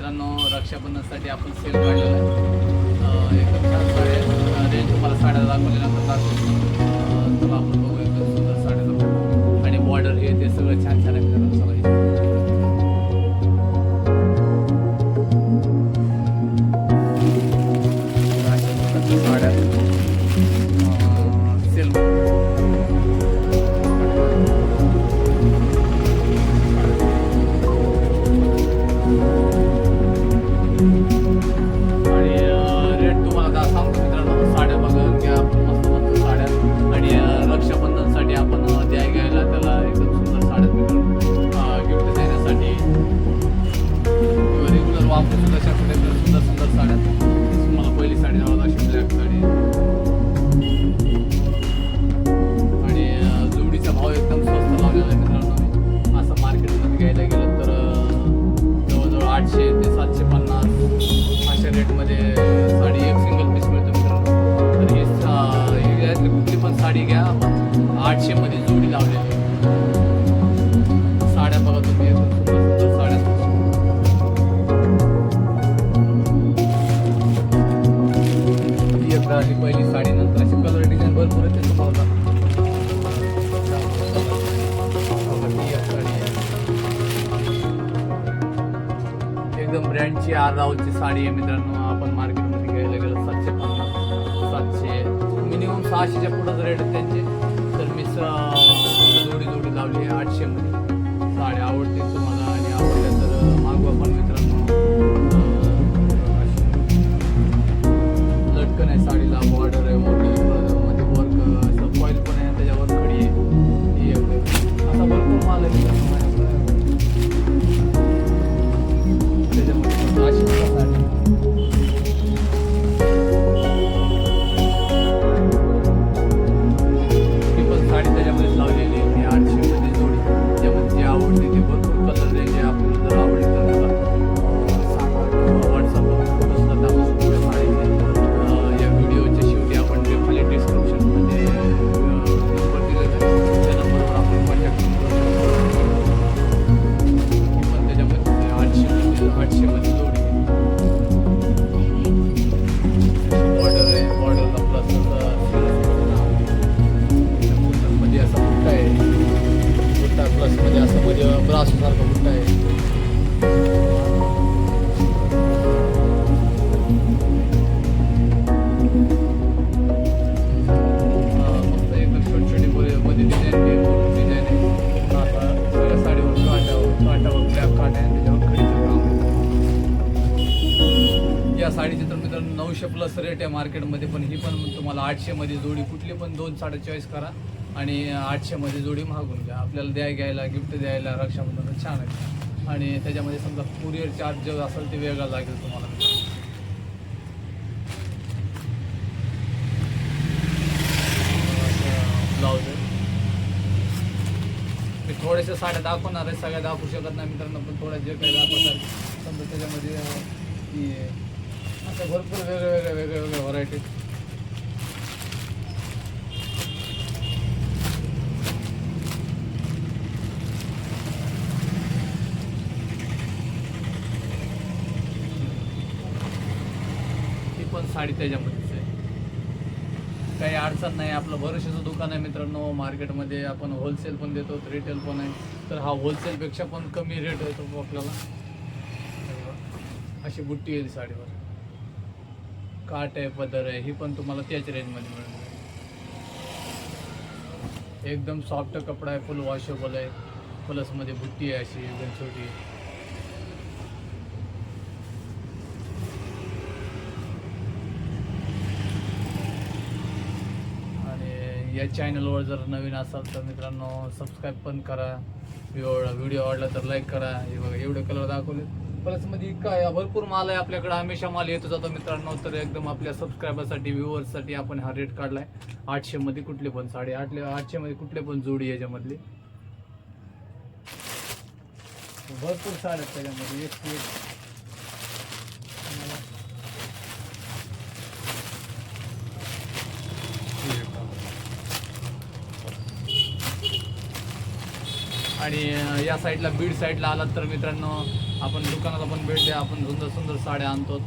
मित्रांनो रक्षाबंधनसाठी आपण सेल काढलेला आहे. एकदम छान साड्या रेंज तुम्हाला साड्या दाखवलेल्या पण दाखवतो आपण बघू एकदम सुंदर साड्या आणि बॉर्डर हे ते सगळं छान छान किंवा रेग्युलर वापरू सुद्धा एकदम ब्रँडची साडी आहे मित्रांनो. आपण मार्केटमध्ये घ्यायला गेलो सातशे पन्नास सातशे मिनिमम सहाशेच्या पुढंच रेट आहेत त्यांचे. या साडीचे तर मित्रांनो नऊशे प्लस रेट आहे मार्केटमध्ये पण ही पण तुम्हाला आठशेमध्ये जोडी कुठली पण दोन साड्या चॉईस करा आणि आठशेमध्ये जोडी मागून घ्या. आपल्याला द्याय घ्यायला गिफ्ट द्यायला रक्षाबंधन छान आहे. आणि त्याच्यामध्ये समजा कुरिअर चार्ज जो असेल ते वेगळा लागेल तुम्हाला. ब्लाऊज आहे. मी थोड्याशा साड्या दाखवणार आहे सगळ्या दाखवू शकत नाही मित्रांनो पण थोड्या जे काही दाखवतात समजा त्याच्यामध्ये असं भरपूर वेगळ्या वेगळ्या वेगळ्या वेगळ्या व्हरायटी ती पण साडी त्याच्यामध्येच आहे. काही अडचण नाही आपलं भरोशाचं दुकान आहे मित्रांनो. मार्केटमध्ये आपण होलसेल पण देतो रिटेल पण आहे. तर हा होलसेलपेक्षा पण कमी रेट येतो आपल्याला. अशी बुट्टी येईल साडीवर. काट आहे पदर आहे ही पण तुम्हाला त्याच रेंजमध्ये मिळून एकदम सॉफ्ट कपडा आहे फुल वॉशेबल आहे. प्लसमध्ये बुट्टी आहे अशी एकदम छोटी. आणि या चॅनलवर जर नवीन असाल तर मित्रांनो सबस्क्राईब पण करा. व्हिडिओ व्हिडिओ आवडला तर लाईक करा. हे बघा एवढे कलर दाखवले प्लसमध्ये काय भरपूर माल आहे आपल्याकडे. हमेशा माल येतो जातो मित्रांनो. तर एकदम आपल्या सबस्क्रायबरसाठी व्ह्युअर्ससाठी आपण हा रेट काढलाय. आठशेमध्ये कुठली पण साडी आठले आठशेमध्ये कुठले पण जोडी याच्यामधली. भरपूर साड्या आहेत त्याच्यामध्ये. एक ते एक आणि या साईडला बीड साईडला आलात तर मित्रांनो आपण दुकानाला पण भेट द्या आपण सुंदर सुंदर साड्या आणतो.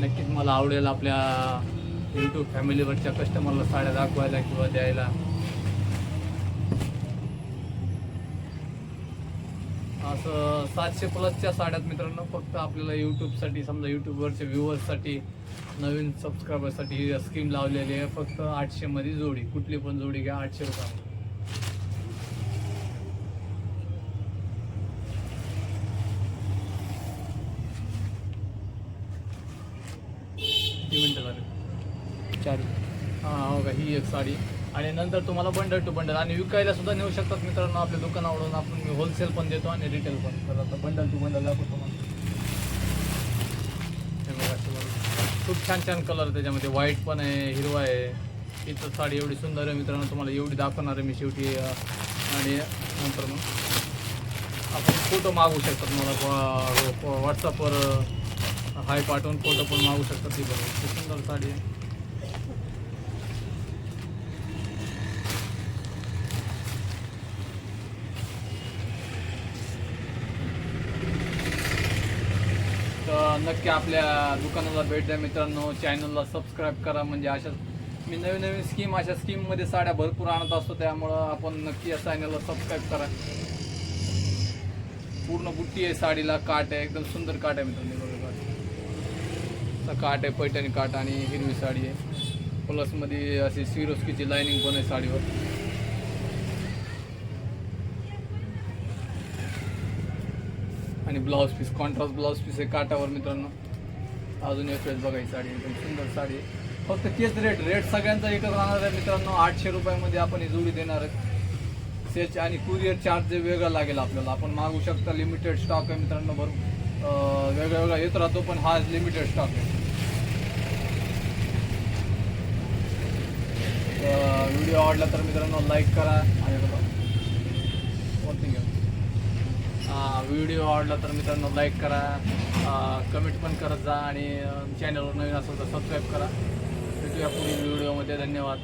नक्कीच मला आवडेल आपल्या यूट्यूब फॅमिलीवरच्या कस्टमरला साड्या दाखवायला किंवा द्यायला. असं सातशे प्लसच्या साड्यात मित्रांनो फक्त आपल्याला यूट्यूबसाठी समजा यूट्यूबवरच्या व्ह्युअर्ससाठी नवीन सबस्क्रायबरसाठी ही स्कीम लावलेली आहे. फक्त आठशेमध्ये जोडी कुठली पण जोडी घ्या आठशे रुपयामध्ये. चार हां हो का ही एक साडी. आणि नंतर तुम्हाला बंडल टू बंडल आणि विकायला सुद्धा नेऊ शकतात मित्रांनो आपल्या दुकानावरून आपण होलसेल पण देतो आणि रिटेल पण. तर आता बंडल टू बंडल दाखवतो तुम्हाला हे बघा, खूप छान छान कलर त्याच्यामध्ये. व्हाईट पण आहे हिरवा आहे. इथं साडी एवढी सुंदर आहे मित्रांनो तुम्हाला एवढी दाखवणार आहे मी शेवटी आणि नंतर मग. आपण फोटो मागवू शकतात मला व्हॉट्सअपवर हाय पाठवून फोटो पण मागू शकतात. ती बघा खूप सुंदर साडी आहे तर नक्की आपल्या दुकानाला भेट द्या मित्रांनो. चॅनलला सबस्क्राईब करा. म्हणजे अशा मी नवीन नवीन स्कीम अशा स्कीममध्ये साड्या भरपूर आणत असतो. त्यामुळं आपण नक्की या चॅनलला सबस्क्राईब करा. पूर्ण बुट्टी आहे साडीला. काट आहे. एकदम सुंदर काट आहे मित्रांनो. काट. काट आहे पैठणी काट आणि हिरवी साडी आहे. प्लसमध्ये अशी सिरोस्कीची लाईनिंग पण आहे साडीवर. आणि blouse piece contrast blouse piece आहे काटावर मित्रांनो. अजून एक वेळेस बघा ही साडी एकदम सुंदर साडी फक्त तेच रेट रेट सगळ्यांचा एकच राहणार आहे मित्रांनो. आठशे रुपयामध्ये आपण ही जोडी देणार आहे. सेच आणि कुरिअर चार्ज वेगळा लागेल आपल्याला. आपण मागू शकता लिमिटेड स्टॉक आहे मित्रांनो भरपूर वेगळा वेगळा येत राहतो पण हा लिमिटेड स्टॉक आहे. व्हिडिओ आवडला तर मित्रांनो लाईक करा. आणि बघा. वरती घ्या. व्हिडिओ आवडला तर मित्रांनो लाईक करा. कमेंट पण करत जा आणि चॅनलवर नवीन असेल तर सबस्क्राईब करा. भेटूया पुढील व्हिडिओमध्ये धन्यवाद.